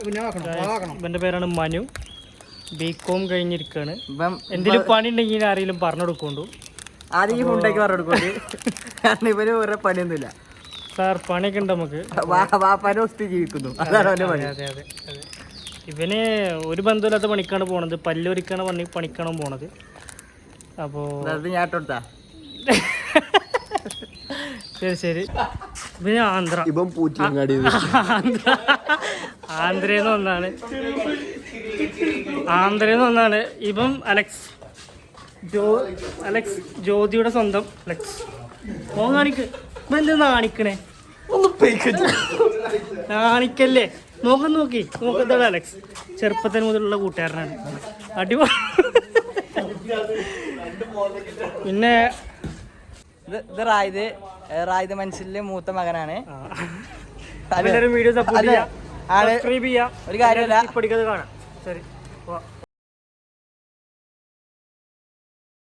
ഇവന്റെ പേരാണ് Manu. B com കഴിഞ്ഞിരിക്കാണ്. ഇപ്പം എന്തെങ്കിലും പണി ഉണ്ടെങ്കിൽ ആരെങ്കിലും പറഞ്ഞു കൊടുക്കൊണ്ടു ആദ്യം ഈ ഫുണ്ടേക്ക് പറഞ്ഞു കാരണം ഇവന് വേറെ പണിയൊന്നുമില്ല. സാർ പണിയൊക്കെ ഉണ്ട് നമുക്ക്? ജീവിക്കുന്നു അതാണ് അവന്റെ പണി. അതെ അതെ അതെ. ഇവന് ഒരു ബന്ധമില്ലാത്ത പണിക്കാണ് പോണത്. പല്ലൊരിക്കാണ് പണി പണിക്കാണ് പോണത്? അപ്പോ ഞാൻ ശരി ശരി. ഇവന് ആന്ധ്ര. ഇവൻ പൂറ്റിയങ്ങാടി ആന്ധ്ര. ആന്ധ്രയിൽ നിന്ന് ഒന്നാണ് ആന്ധ്രയിൽ നിന്ന് ഒന്നാണ് ഇപ്പം അലക്സ് ജോ അലക്സ് ജ്യോതിയുടെ സ്വന്തം അലക്സ്. ഓ കാണിക്ക്. ഇപ്പൊ നാണിക്കണേ? കാണിക്കണേ കാണിക്കല്ലേ നോക്കം. നോക്കി നോക്കത്താണ് അലക്സ്. ചെറുപ്പത്തിന് മുതലുള്ള കൂട്ടുകാരനാണ്. അടിപൊളി. പിന്നെ ഇത് റായത് റായത് മനസ്സിലെ മൂത്ത മകനാണ്. Video support. ചെയ്യാം. സബ്സ്ക്രൈബ് ചെയ്യാം. ഒരു കാര്യമല്ല. പഠിക്കുന്നത് കാണാം. ശരി.